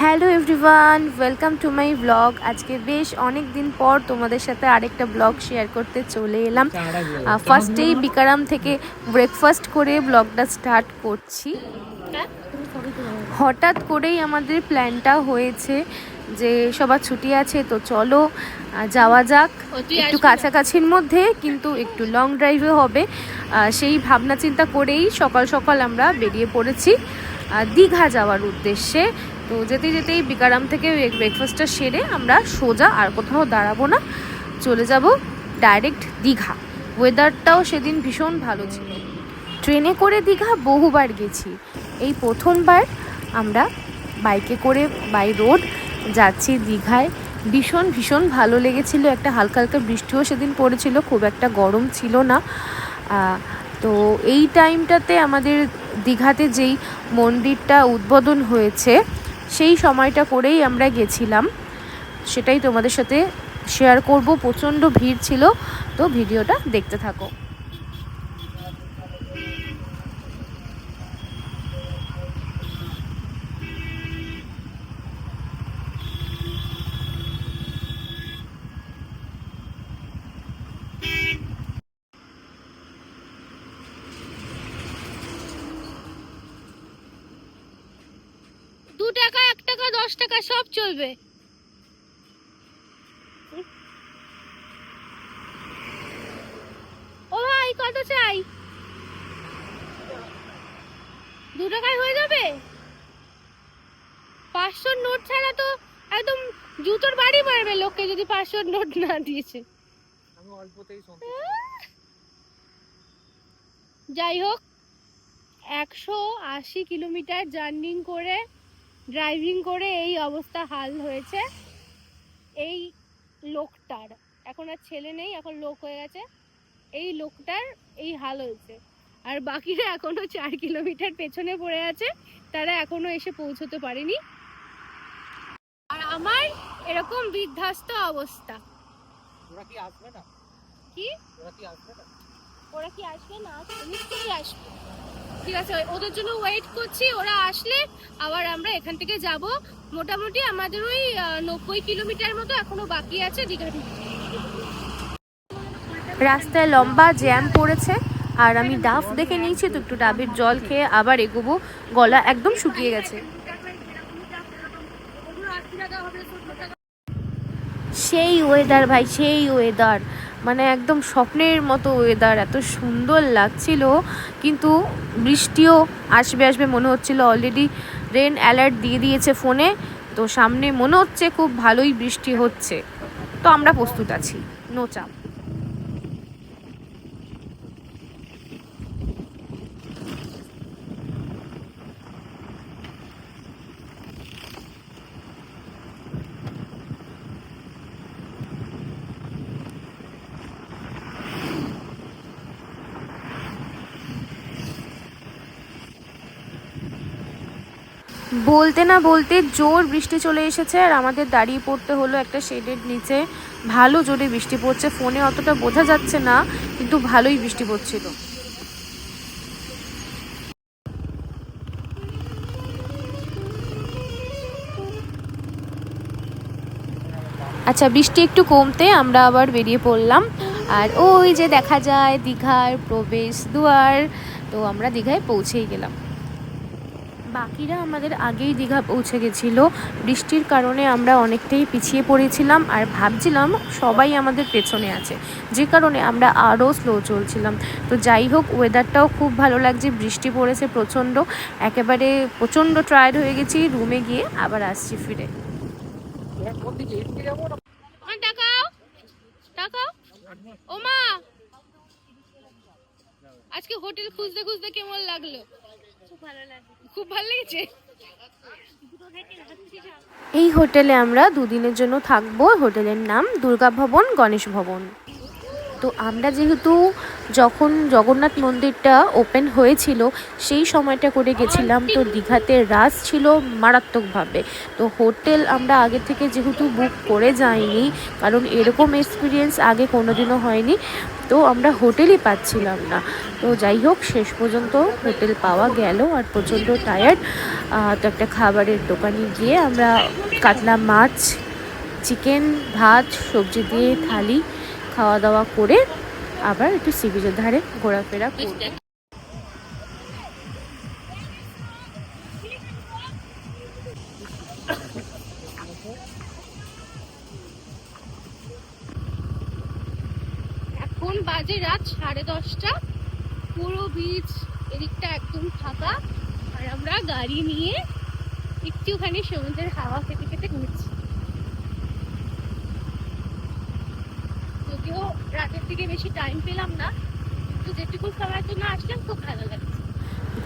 Hello everyone welcome to my blog. আজকে বেশ অনেক দিন পর তোমাদের সাথে আরেকটা ব্লগ শেয়ার করতে চলে এলাম। ফার্স্টেই বিকারাম থেকে ব্রেকফাস্ট করে ব্লগটা স্টার্ট করছি। হঠাৎ করেই আমাদের প্ল্যানটা হয়েছে যে সবার ছুটি আছে তো চলো যাওয়া যাক। একটু কাছাকাছির মধ্যে কিন্তু একটু লং ড্রাইভে হবে। সেই ভাবনা চিন্তা করেই সকাল সকাল আমরা বেরিয়ে পড়েছি। দীঘা যাওয়ার উদ্দেশ্যে। তো যেতে যেতেই বিকারাম থেকে ব্রেকফাস্টটা সেরে আমরা সোজা আর কোথাও দাঁড়াবো না, চলে যাব ডাইরেক্ট দীঘা। ওয়েদারটাও সেদিন ভীষণ ভালো ছিল। ট্রেনে করে দীঘা বহুবার গেছি। এই প্রথমবার আমরা বাইকে করে বাই রোড যাচ্ছি দীঘায়। ভীষণ ভীষণ ভালো লেগেছিল। একটা হালকা হালকা বৃষ্টিও সেদিন পড়েছিল। খুব একটা গরম ছিল না। তো এই টাইমটাতে আমাদের দীঘাতে যেই মন্দিরটা উদ্বোধন হয়েছে সেই সময়টা করেই আমরা গেছিলাম। সেটাই তোমাদের সাথে শেয়ার করব। প্রচণ্ড ভিড় ছিল। তো ভিডিওটা দেখতে থাকো দু টাকা এক টাকা দশ টাকা সব চলবে। ও ভাই কত চাই? দু টাকায় হয়ে যাবে? পাঁচশোর নোট ছাড়া তো একদম জুতোর বাড়ি মারবে লোককে যদি পাঁচশোর নোট না দিয়েছে। যাই হোক একশো আশি কিলোমিটার জার্নিং করে ড্রাইভিং করে এই অবস্থা হাল হয়েছে। এই লোকটার এখন আর ছেলে নেই এখন লোক হয়ে গেছে। এই লোকটার এই হাল হয়েছে। আর বাকিরা এখনও চার কিলোমিটার পেছনে পড়ে আছে তারা এখনও এসে পৌঁছতে পারেনি। আর আমার এরকম বিধ্বস্ত অবস্থা। ওরা কি আসবে না? কি? ওরা কি আসবে না? ওরা কি আসবে না? নিশ্চয়ই আসবে। ঠিক আছে ওদের জন্য ওয়েট করছি, ওরা আসলে আবার আমরা এখান থেকে যাব। মোটামুটি আমাদের ওই নব্বই কিলোমিটার মতো এখনও বাকি আছে, দীঘা। রাস্তায় লম্বা জ্যাম পড়েছে, আর আমি ডাফ দেখে নিয়েছি, তো একটু ডাবের জল খেয়ে আবার এগোবো। গলা একদম শুকিয়ে গেছে। সেই ওয়েদার ভাই, সেই ওয়েদার মানে একদম স্বপ্নের মতো ওয়েদার এত সুন্দর লাগছিল, কিন্তু বৃষ্টিও আসবে আসবে মনে হচ্ছিল। অলরেডি রেন অ্যালার্ট দিয়ে দিয়েছে ফোনে তো সামনে মনে হচ্ছে খুব ভালোই বৃষ্টি হচ্ছে। তো আমরা প্রস্তুত আছি। নো চাপ। বলতে না বলতে জোর বৃষ্টি চলে এসেছে আর আমাদের দাঁড়িয়ে পড়তে হলো একটা শেডের নিচে। ভালো জোরে বৃষ্টি পড়ছে, ফোনে অতটা বোঝা যাচ্ছে না, কিন্তু ভালোই বৃষ্টি পড়ছিল। আচ্ছা বৃষ্টি একটু কমতে আমরা আবার বেরিয়ে পড়লাম। আর ওই যে দেখা যায়, দীঘার প্রবেশ দুয়ার, তো আমরা দীঘায় পৌঁছেই গেলাম। বাকিরা আমাদের আগেই দীঘা পৌঁছে গেছিল। বৃষ্টির কারণে আমরা অনেকটাই পিছিয়ে পড়েছিলাম আর ভাবছিলাম সবাই আমাদের পেছনে আছে। যে কারণে আমরা আরও স্লো চলছিলাম। তো যাই হোক ওয়েদারটাও খুব ভালো লাগছে বৃষ্টি পড়েছে প্রচণ্ড। একেবারে প্রচণ্ড টায়ার্ড হয়ে গেছি রুমে গিয়ে আবার আসছি ফিরে। টাকাও টাকাও মা আজকে হোটেল খুঁজতে খুঁজতে কেমন লাগল? খুব ভালো লাগল। খুব ভালো লেগেছে। এই হোটেলে আমরা দুদিনের জন্য থাকব। হোটেলের নাম দুর্গা ভবন গণেশ ভবন। তো আমরা যেহেতু যখন জগন্নাথ মন্দিরটা ওপেন হয়েছিল, সেই সময়টা করে গেছিলাম তো দীঘাতে রাস ছিল মারাত্মকভাবে। তো হোটেল আমরা আগে থেকে যেহেতু বুক করে যাইনি, কারণ এরকম এক্সপিরিয়েন্স আগে কোনোদিনও হয়নি, তো আমরা হোটেলই পাচ্ছিলাম না। তো যাই হোক, শেষ পর্যন্ত হোটেল পাওয়া গেল আর প্রচণ্ড টায়ার্ড তো একটা খাবারের দোকানে গিয়ে আমরা কাতলা মাছ চিকেন ভাত, সবজি দিয়ে থালি খাওয়া দাওয়া করে আবার একটু সি বিচের ধারে ঘোরাফেরা করব। এখন বাজে রাত সাড়ে দশটা। পুরো বিচ এদিকটা একদম ফাঁকা। আর আমরা গাড়ি নিয়ে একটুখানি সমুদ্রের হাওয়া খেতে খেতে ঘুরছি। যদিও রাতের দিকে বেশি টাইম পেলাম না, কিন্তু যেটুকু সময়ের জন্য আসলাম, খুব ভালো লাগছে।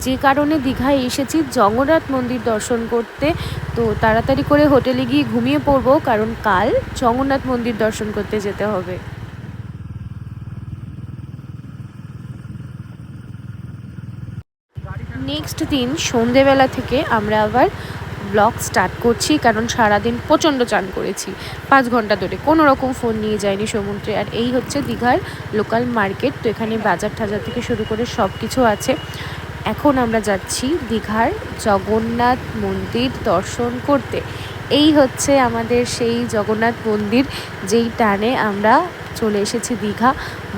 যে কারণে দীঘায় এসেছি, জগন্নাথ মন্দির দর্শন করতে। তো তাড়াতাড়ি করে হোটেলে গিয়ে ঘুমিয়ে পড়ব, কারণ কাল জগন্নাথ মন্দির দর্শন করতে যেতে হবে। নেক্সট দিন সন্ধেবেলা থেকে আমরা আবার ব্লগ স্টার্ট করছি, কারণ সারাদিন প্রচণ্ড চান করেছি। পাঁচ ঘণ্টা ধরে। কোনো রকম ফোন নিয়ে যায়নি সমুদ্রে। আর এই হচ্ছে দীঘার লোকাল মার্কেট তো এখানে বাজার টাজার থেকে শুরু করে সব কিছু আছে। এখন আমরা যাচ্ছি দীঘার জগন্নাথ মন্দির দর্শন করতে। এই হচ্ছে আমাদের সেই জগন্নাথ মন্দির, যেই টানে আমরা চলে এসেছি দীঘা।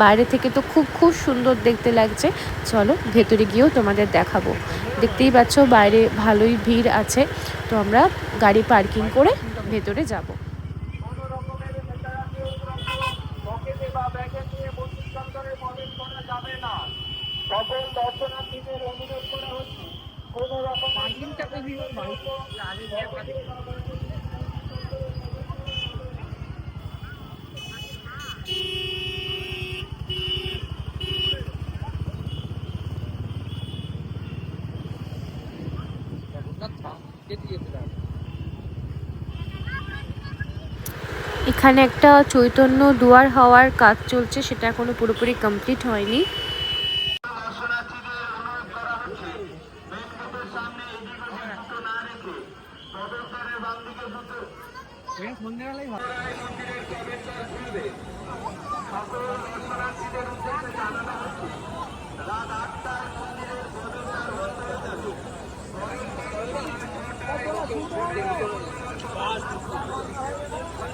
বাইরে থেকে তো খুব খুব সুন্দর দেখতে লাগছে। চলো, ভেতরে গিয়েও তোমাদের দেখাবো। দেখতেই পাচ্ছ, বাইরে ভালোই ভিড় আছে। তো আমরা গাড়ি পার্কিং করে ভেতরে যাব। সকল দর্শনার্থীদের অনুরোধ করা হচ্ছে কোনো রকম পার্কিংটাকে দিয়ে বাইক আগে গিয়ে পার্কিং জগন্নাথ ধাম যেতে যেতে হবে এখানে একটা চৈতন্য দুয়ার হওয়ার কাজ চলছে সেটা এখনও পুরোপুরি কমপ্লিট হয়নি।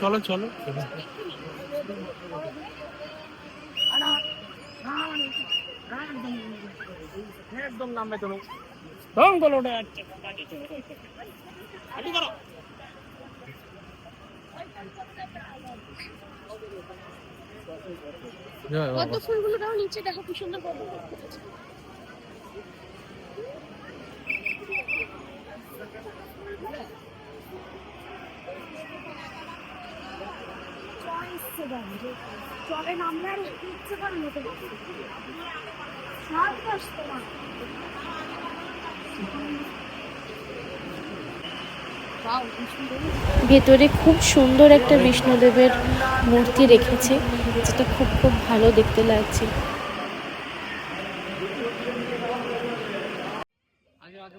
চলো চলো। একদম নামবে তুমি। দম করো ওটা। জয় পদ্ম ফুলগুলোটাও নিচে দেখো কি সুন্দর পদ্ম চলে নামলে আর ইচ্ছে করে। সাত সুন্দর। ভেতরে খুব সুন্দর একটা বিষ্ণুদেবের মূর্তি রেখেছে যেটা খুব খুব ভালো দেখতে লাগছে আগে আগে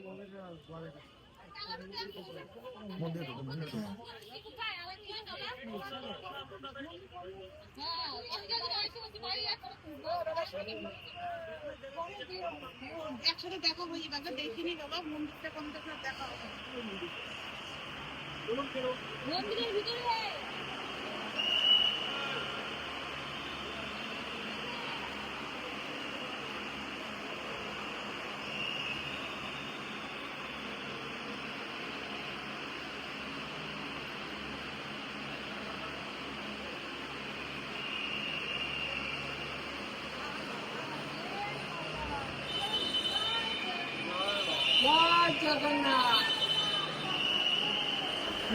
একসাথে দেখা হয়ে যাবে দেখিনি বাবা মন্দিরটা কোন দেখা হবে মন্দিরের ভিতরে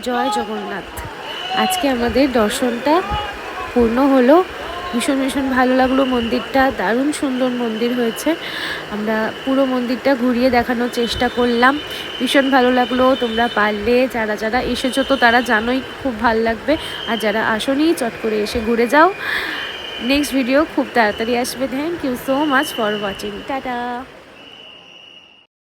জয় জগন্নাথ। আজকে আমাদের দর্শনটা পূর্ণ হলো। ভীষণ ভীষণ ভালো লাগল মন্দিরটা। দারুণ সুন্দর মন্দির হয়েছে। আমরা পুরো মন্দিরটা ঘুরিয়ে দেখানোর চেষ্টা করলাম। ভীষণ ভালো লাগল। তোমরা পারলে, যারা যারা এসেছ তো তারা জানোই খুব ভালো লাগবে। আর যারা আসনি, চট করে এসে ঘুরে যাও। নেক্সট ভিডিও খুব তাড়াতাড়ি আসবে। Thank you so much for watching tata.